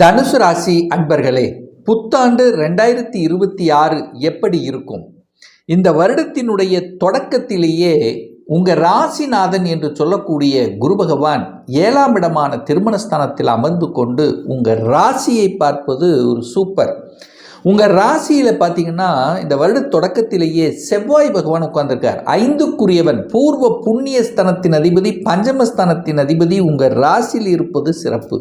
தனுசு ராசி அன்பர்களே புத்தாண்டு ரெண்டாயிரத்தி இருபத்தி ஆறு எப்படி இருக்கும்? இந்த வருடத்தினுடைய தொடக்கத்திலேயே உங்க ராசிநாதன் என்று சொல்லக்கூடிய குரு பகவான் ஏழாம் இடமான திருமணஸ்தானத்தில் அமர்ந்து கொண்டு உங்க ராசியை பார்ப்பது ஒரு சூப்பர். உங்கள் ராசியில் பார்த்தீங்கன்னா இந்த வருட தொடக்கத்திலேயே செவ்வாய் பகவான் உட்கார்ந்துருக்கார். ஐந்துக்குரியவன் பூர்வ புண்ணியஸ்தனத்தின் அதிபதி பஞ்சமஸ்தானத்தின் அதிபதி உங்கள் ராசியில் இருப்பது சிறப்பு.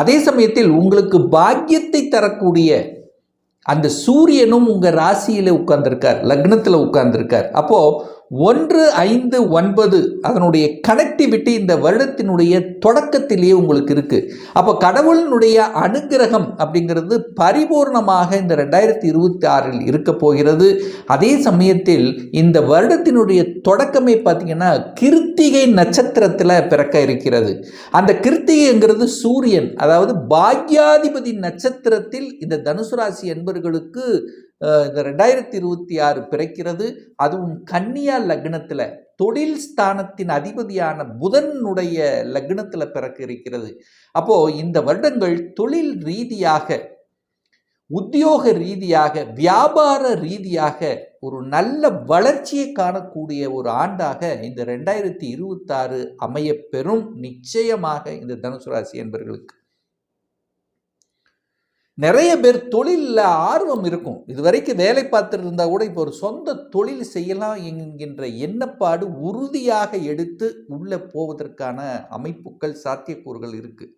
அதே சமயத்தில் உங்களுக்கு பாக்கியத்தை தரக்கூடிய அந்த சூரியனும் உங்கள் ராசியில் உட்கார்ந்துருக்கார் லக்னத்தில் உட்கார்ந்துருக்கார். அப்போது ஒன்று ஐந்து ஒன்பது அதனுடைய கனெக்டிவிட்டி இந்த வருடத்தினுடைய தொடக்கத்திலேயே உங்களுக்கு இருக்குது அப்போ கடவுளினுடைய அனுகிரகம் அப்படிங்கிறது பரிபூர்ணமாக இந்த ரெண்டாயிரத்தி இருபத்தி ஆறில் இருக்க போகிறது. அதே சமயத்தில் இந்த வருடத்தினுடைய தொடக்கமே பார்த்தீங்கன்னா கிருத்திகை நட்சத்திரத்தில் பிறக்க இருக்கிறது. அந்த கிருத்திகைங்கிறது சூரியன் அதாவது பாக்யாதிபதி நட்சத்திரத்தில் இந்த தனுசு ராசி என்பர்களுக்கு இந்த ரெண்டாயிரத்தி இருபத்தி ஆறு பிறக்கிறது. அதுவும் கன்னியா லக்னத்தில் தொழில் ஸ்தானத்தின் அதிபதியான புதனுடைய லக்னத்தில் பிறக்க இருக்கிறது. அப்போது இந்த வருடங்கள் தொழில் ரீதியாக உத்தியோக ரீதியாக வியாபார ரீதியாக ஒரு நல்ல வளர்ச்சியை காணக்கூடிய ஒரு ஆண்டாக இந்த ரெண்டாயிரத்தி இருபத்தாறு அமையப்பெறும் நிச்சயமாக இந்த தனுசு ராசி என்பவர்களுக்கு நிறைய பேர் தொழிலில் ஆர்வம் இருக்கும். இது வரைக்கும் வேலை பார்த்துட்டு இருந்தால் கூட இப்போ ஒரு சொந்த தொழில் செய்யலாம் என்கின்ற எண்ணப்பாடு உறுதியாக எடுத்து உள்ளே போவதற்கான அமைப்புகள் சாத்தியக்கூறுகள் இருக்குது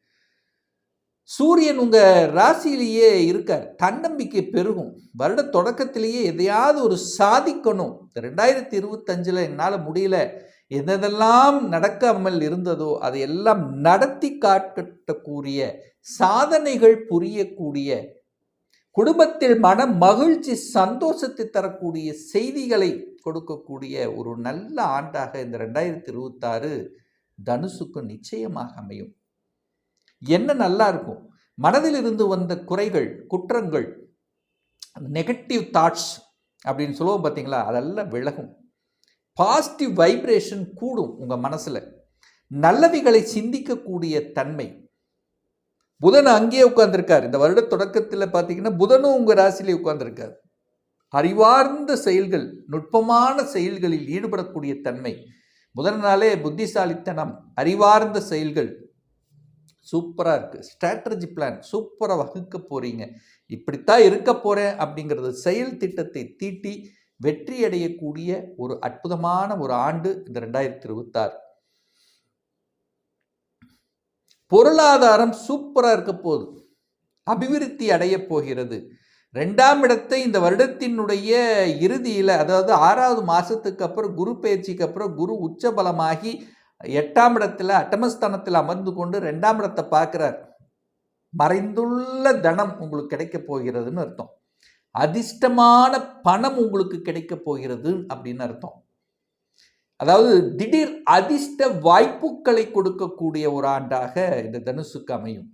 சூரியன் உங்கள் ராசியிலேயே இருக்கார். தன்னம்பிக்கை பெருகும். வருட தொடக்கத்திலேயே எதையாவது ஒரு சாதிக்கணும். ரெண்டாயிரத்தி இருபத்தஞ்சில் என்னால் முடியல. எதெல்லாம் நடக்காமல் இருந்ததோ அதையெல்லாம் நடத்தி காட்டக்கூடிய சாதனைகள் புரியக்கூடிய குடும்பத்தில் மன மகிழ்ச்சி சந்தோஷத்தை தரக்கூடிய செய்திகளை கொடுக்கக்கூடிய ஒரு நல்ல ஆண்டாக இந்த ரெண்டாயிரத்தி இருபத்தாறு தனுசுக்கு நிச்சயமாக அமையும். என்ன நல்லா இருக்கும். மனதில் இருந்து வந்த குறைகள் குற்றங்கள் நெகட்டிவ் தாட்ஸ் அப்படின்னு சொல்லுவோம் பார்த்தீங்களா அதெல்லாம் விலகும். பாசிட்டிவ் வைப்ரேஷன் கூடும் உங்கள் மனசில். நல்லவைகளை சிந்திக்கக்கூடிய தன்மை. புதன் அங்கேயே உட்கார்ந்துருக்கார். இந்த வருட தொடக்கத்தில் பார்த்தீங்கன்னா புதனும் உங்கள் ராசியிலே உட்கார்ந்துருக்கார். அறிவார்ந்த செயல்கள் நுட்பமான செயல்களில் ஈடுபடக்கூடிய தன்மை. புதனாலே புத்திசாலித்தனம் அறிவார்ந்த செயல்கள். சூப்பராக இருக்குது ஸ்ட்ராட்டஜி பிளான் சூப்பராக வகுக்க போகிறீங்க இப்படித்தான் இருக்க போகிறேன் அப்படிங்கிறது செயல் திட்டத்தை தீட்டி வெற்றி அடையக்கூடிய ஒரு அற்புதமான ஒரு ஆண்டு இந்த ரெண்டாயிரத்தி இருபத்தாறு. பொருளாதாரம் சூப்பராக இருக்க போகுது. அபிவிருத்தி அடைய போகிறது. ரெண்டாம் இடத்தை இந்த வருடத்தினுடைய இறுதியில் அதாவது ஆறாவது மாதத்துக்கு அப்புறம் குரு பயிற்சிக்கு அப்புறம் குரு உச்சபலமாகி எட்டாம் இடத்துல அட்டமஸ்தானத்தில் அமர்ந்து கொண்டு ரெண்டாம் இடத்தை பார்க்குறார். மறைந்துள்ள தனம் உங்களுக்கு கிடைக்க போகிறதுன்னு அர்த்தம். அதிர்ஷ்டமான பணம் உங்களுக்கு கிடைக்க போகிறது அப்படின்னு அர்த்தம். அதாவது திடீர் அதிர்ஷ்ட வாய்ப்புகளை கொடுக்கக்கூடிய ஒரு ஆண்டாக இந்த தனுசுக்கு அமையும்.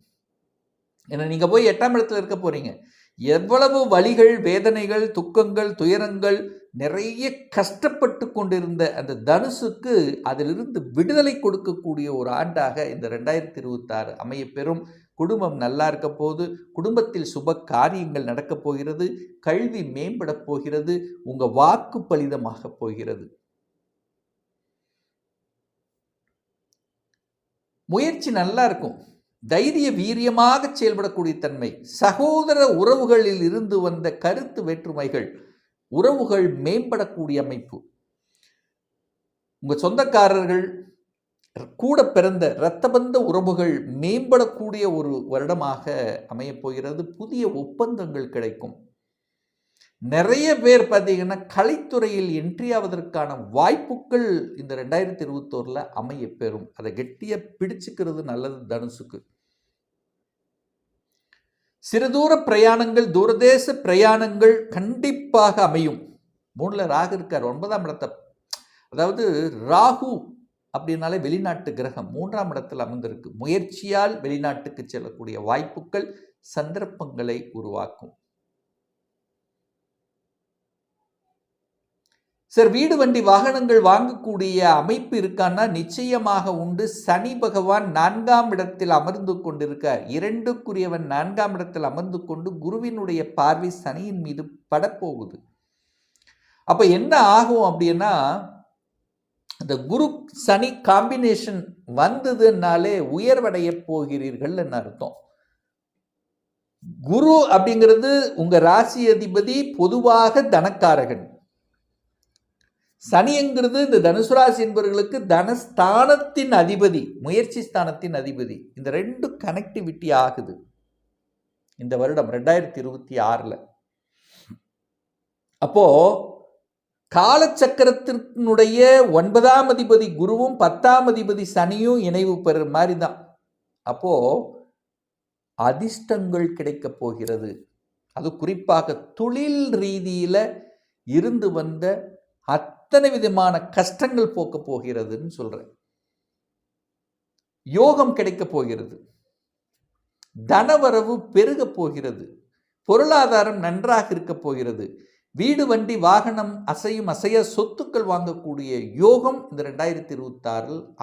ஏன்னா நீங்கள் போய் எட்டாம் இடத்துல இருக்க போகிறீங்க எவ்வளவு வலிகள் வேதனைகள் துக்கங்கள் துயரங்கள் நிறைய கஷ்டப்பட்டு கொண்டிருந்த அந்த தனுசுக்கு அதிலிருந்து விடுதலை கொடுக்கக்கூடிய ஒரு ஆண்டாக இந்த ரெண்டாயிரத்தி இருபத்தாறு அமைய பெறும். குடும்பம் நல்லா இருக்க போது குடும்பத்தில் சுப காரியங்கள் நடக்கப் போகிறது கல்வி மேம்படப் போகிறது உங்கள் வாக்கு பலிதமாக போகிறது. முயற்சி நல்லா இருக்கும். தைரிய வீரியமாக செயல்படக்கூடிய தன்மை. சகோதர உறவுகளில் இருந்து வந்த கருத்து வேற்றுமைகள் உறவுகள் மேம்படக்கூடிய அமைப்பு. உங்கள் சொந்தக்காரர்கள் கூட பிறந்த இரத்தபந்த உறவுகள் மேம்படக்கூடிய ஒரு வருடமாக அமையப்போகிறது புதிய ஒப்பந்தங்கள் கிடைக்கும். நிறைய பேர் பார்த்தீங்கன்னா கலைத்துறையில் என்ட்ரி ஆவதற்கான வாய்ப்புகள் இந்த ரெண்டாயிரத்தி இருபத்தோரில் அமைய பெறும். அதை கெட்டியாக பிடிச்சுக்கிறது நல்லது தனுசுக்கு. சிறுதூர பிரயாணங்கள் தூரதேச பிரயாணங்கள் கண்டிப்பாக அமையும். மூணில் ராகு இருக்கார். ஒன்பதாம் இடத்தை அதாவது ராகு அப்படின்னாலே வெளிநாட்டு கிரகம் மூன்றாம் இடத்தில் அமர்ந்திருக்கு. முயற்சியால் வெளிநாட்டுக்கு செல்லக்கூடிய வாய்ப்புகள் சந்தர்ப்பங்களை உருவாக்கும். சார் வீடு வண்டி வாகனங்கள் வாங்கக்கூடிய அமைப்பு இருக்கான்னா நிச்சயமாக உண்டு. சனி பகவான் நான்காம் இடத்தில் அமர்ந்து கொண்டிருக்கார். இரண்டுக்குரியவன் நான்காம் இடத்தில் அமர்ந்து கொண்டு குருவினுடைய பார்வை சனியின் மீது படப்போகுது. அப்போ என்ன ஆகும் அப்படின்னா இந்த குரு சனி காம்பினேஷன் வந்ததுனாலே உயர்வடைய போகிறீர்கள் அர்த்தம். குரு அப்படிங்கிறது உங்க ராசி அதிபதி பொதுவாக தனக்காரகன். சனிங்கிறது இந்த தனுசு ராசி என்பவர்களுக்கு தனஸ்தானத்தின் அதிபதி முயற்சி ஸ்தானத்தின் அதிபதி. இந்த ரெண்டு கனெக்டிவிட்டி ஆகுது. இந்த வருடம் ரெண்டாயிரத்தி இருபத்தி ஆறில். அப்போது காலச்சக்கரத்தினுடைய ஒன்பதாம் அதிபதி குருவும் பத்தாம் அதிபதி சனியும் இணைவு பெறுற மாதிரி தான். அப்போ அதிர்ஷ்டங்கள் கிடைக்கப் போகிறது. அது குறிப்பாக தொழில் ரீதியில் இருந்து வந்த அத்தனை விதமான கஷ்டங்கள் போக்கப் போகிறதுன்னு சொல்கிறேன் யோகம் கிடைக்கப் போகிறது. தனவரவு பெருகப் போகிறது. பொருளாதாரம் நன்றாக இருக்க போகிறது. வீடு வண்டி வாகனம் அசையும் அசைய சொத்துக்கள் வாங்கக்கூடிய யோகம் இந்த ரெண்டாயிரத்தி இருபத்தி ஆறில்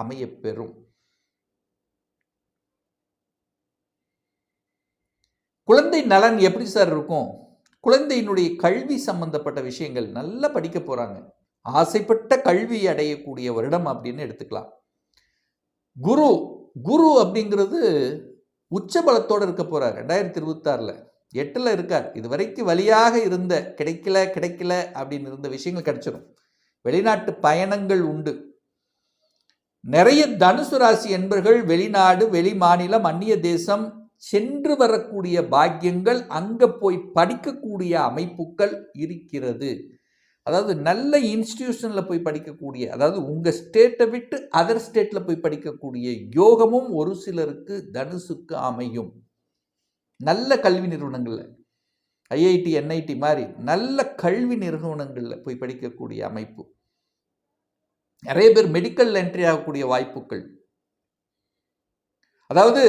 குழந்தை நலன் எப்படி சார் இருக்கும்? குழந்தையினுடைய கல்வி சம்பந்தப்பட்ட விஷயங்கள் நல்லா படிக்க போறாங்க. ஆசைப்பட்ட கல்வி அடையக்கூடிய வருடம் அப்படின்னு எடுத்துக்கலாம். குரு குரு அப்படிங்கிறது உச்ச பலத்தோடு இருக்க போறார் ரெண்டாயிரத்தி இருபத்தாறில். எட்டில் இருக்கார். இது வரைக்கும் வழியாக இருந்த கிடைக்கல கிடைக்கல அப்படின்னு இருந்த விஷயங்கள் கிடைச்சிடும் வெளிநாட்டு பயணங்கள் உண்டு. நிறைய தனுசு ராசி என்பர்கள் வெளிநாடு வெளி மாநிலம் அந்நிய தேசம் சென்று வரக்கூடிய பாக்கியங்கள் அங்கே போய் படிக்கக்கூடிய அமைப்புகள் இருக்கிறது. அதாவது நல்ல இன்ஸ்டிடியூஷனில் போய் படிக்கக்கூடிய அதாவது உங்கள் ஸ்டேட்டை விட்டு அதர் ஸ்டேட்டில் போய் படிக்கக்கூடிய யோகமும் ஒரு சிலருக்கு தனுசுக்கு அமையும். நல்ல கல்வி நிறுவனங்களில் ஐஐடி என்ஐடி மாதிரி நல்ல கல்வி நிறுவனங்களில் போய் படிக்கக்கூடிய அமைப்பு. நிறைய பேர் மெடிக்கல் என்ட்ரி ஆகக்கூடிய வாய்ப்புகள். அதாவது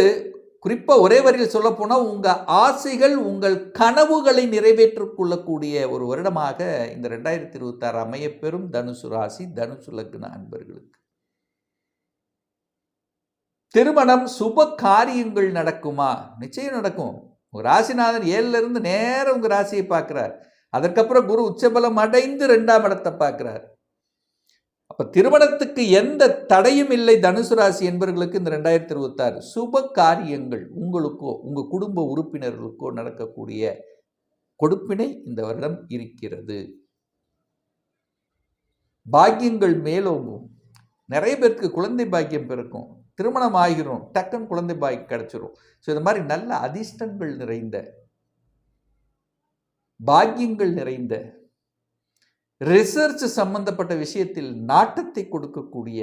குறிப்பாக ஒரே வரியில் சொல்ல போனால் உங்கள் ஆசைகள் உங்கள் கனவுகளை நிறைவேற்றிக் கொள்ளக்கூடிய ஒரு வருடமாக இந்த ரெண்டாயிரத்தி இருபத்தாறு அமையப்பெறும் தனுசு ராசி தனுசு லக்ன அன்பர்களுக்கு. திருமணம் சுப காரியங்கள் நடக்குமா? நிச்சயம் நடக்கும். உங்கள் ராசிநாதன் ஏழுல இருந்து நேரம் உங்கள் ராசியை பார்க்குறார். அதற்கப்புறம் குரு உச்சபலம் அடைந்து ரெண்டாம் இடத்தை பார்க்குறார். அப்போ திருமணத்துக்கு எந்த தடையும் இல்லை தனுசு ராசி என்பவர்களுக்கு இந்த ரெண்டாயிரத்தி இருபத்தாறு. சுப காரியங்கள் உங்களுக்கோ உங்கள் குடும்ப உறுப்பினர்களுக்கோ நடக்கக்கூடிய கொடுப்பினை இந்த வருடம் இருக்கிறது. பாக்கியங்கள் மேலோங்கும். நிறைய பேருக்கு குழந்தை பாக்கியம் பிறக்கும். திருமணம் ஆகிரும் டக்குன்னு குழந்தை பாய் கிடச்சிரும். ஸோ இந்த மாதிரி நல்ல அதிர்ஷ்டங்கள் நிறைந்த பாக்கியங்கள் நிறைந்த ரிசர்ச் சம்பந்தப்பட்ட விஷயத்தில் நாட்டத்தை கொடுக்கக்கூடிய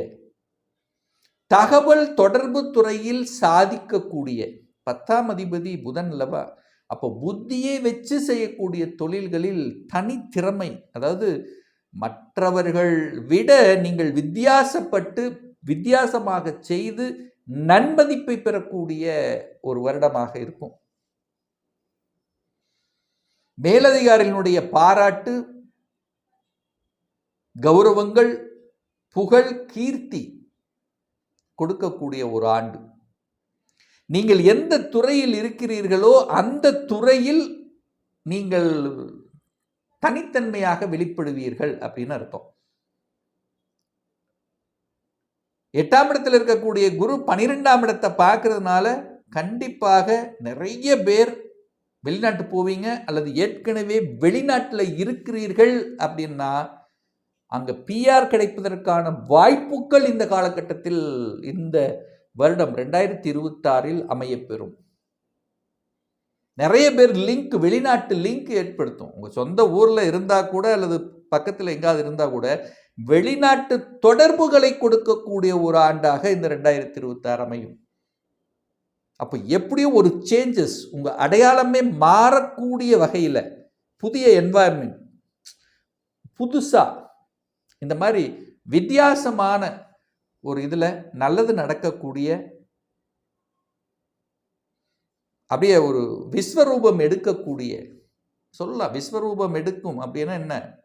தகவல் தொடர்பு துறையில் சாதிக்கக்கூடிய பத்தாம் அதிபதி புதன் அல்லவா? அப்போ புத்தியை வச்சு செய்யக்கூடிய தொழில்களில் தனித்திறமை அதாவது மற்றவர்கள் விட நீங்கள் வித்தியாசப்பட்டு வித்தியாசமாக செய்து நன்மதிப்பை பெறக்கூடிய ஒரு வருடமாக இருக்கும். மேலதிகாரிகளுடைய பாராட்டு கௌரவங்கள் புகழ் கீர்த்தி கொடுக்கக்கூடிய ஒரு ஆண்டு. நீங்கள் எந்த துறையில் இருக்கிறீர்களோ அந்த துறையில் நீங்கள் தனித்தன்மையாக வெளிப்படுவீர்கள் அப்படின்னு அர்த்தம். எட்டாம் இடத்தில் இருக்கக்கூடிய குரு பனிரெண்டாம் இடத்தை பார்க்கறதுனால கண்டிப்பாக நிறைய பேர் வெளிநாட்டு போவீங்க அல்லது ஏற்கனவே வெளிநாட்டில் இருக்கிறீர்கள் அப்படின்னா அங்கே பிஆர் கிடைப்பதற்கான வாய்ப்புகள் இந்த காலகட்டத்தில் இந்த வருடம் ரெண்டாயிரத்தி இருபத்தாறில் அமையப்பெறும். நிறைய பேர் லிங்க் வெளிநாட்டு லிங்க் ஏற்படுத்தும். உங்கள் சொந்த ஊரில் இருந்தால் கூட அல்லது பக்கத்தில் எங்காவது இருந்தால் கூட வெளிநாட்டு தொடர்புகளை கொடுக்கக்கூடிய ஒரு ஆண்டாக இந்த ரெண்டாயிரத்தி இருபத்தாறு அமையும். அப்போ எப்படியும் ஒரு சேஞ்சஸ் உங்கள் அடையாளமே மாறக்கூடிய வகையில் புதிய என்வாயன்மெண்ட் புதுசாக இந்த மாதிரி வித்தியாசமான ஒரு இதில் நல்லது நடக்கக்கூடிய அப்படியே ஒரு விஸ்வரூபம் எடுக்கக்கூடிய சொல்லலாம் விஸ்வரூபம் எடுக்கும் அப்படின்னா என்ன?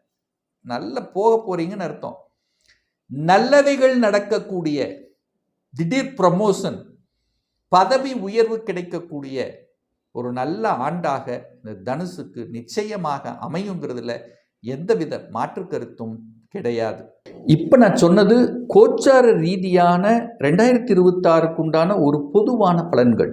நல்ல போக போறீங்கன்னு அர்த்தம். நல்லவைகள் நடக்கக்கூடிய திடீர் ப்ரமோஷன் பதவி உயர்வு கிடைக்கக்கூடிய ஒரு நல்ல ஆண்டாக இந்த தனுசுக்கு நிச்சயமாக அமையுங்கிறதுல எந்தவித மாற்று கருத்தும் கிடையாது. இப்போ நான் சொன்னது கோச்சார ரீதியான ரெண்டாயிரத்தி இருபத்தாறுக்கு உண்டான ஒரு பொதுவான பலன்கள்.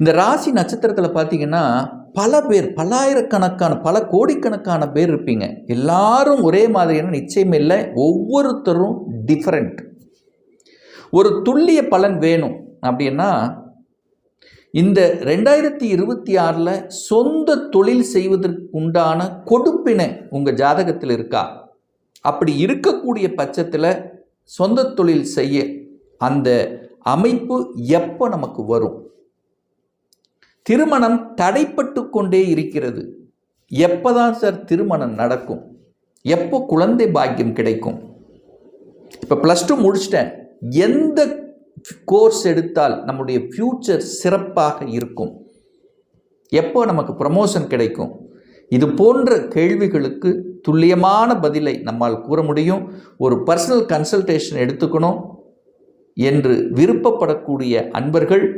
இந்த ராசி நட்சத்திரத்தில் பார்த்தீங்கன்னா பல பேர் பல்லாயிரக்கணக்கான பல கோடிக்கணக்கான பேர் இருப்பீங்க. எல்லாரும் ஒரே மாதிரியான நிச்சயம் இல்லை. ஒவ்வொருத்தரும் டிஃப்ரெண்ட் ஒரு துல்லிய பலன் வேணும் அப்படின்னா இந்த ரெண்டாயிரத்தி இருபத்தி ஆறில் சொந்த தொழில் செய்வதற்கு உண்டான கொடுப்பினை உங்கள் ஜாதகத்தில் இருக்கா? அப்படி இருக்கக்கூடிய பட்சத்தில் சொந்த தொழில் செய்ய அந்த அமைப்பு எப்போ நமக்கு வரும்? திருமணம் தடைப்பட்டு கொண்டே இருக்கிறது. எப்போதான் சார் திருமணம் நடக்கும்? எப்போ குழந்தை பாக்கியம் கிடைக்கும்? இப்போ ப்ளஸ் டூ முடிச்சிட்டேன். எந்த கோர்ஸ் எடுத்தால் நம்முடைய ஃப்யூச்சர் சிறப்பாக இருக்கும்? எப்போ நமக்கு ப்ரமோஷன் கிடைக்கும்? இது போன்ற கேள்விகளுக்கு துல்லியமான பதிலை நம்மால் கூற முடியும். ஒரு பர்சனல் கன்சல்டேஷன் எடுத்துக்கணும் என்று விருப்பப்படக்கூடிய அன்பர்கள்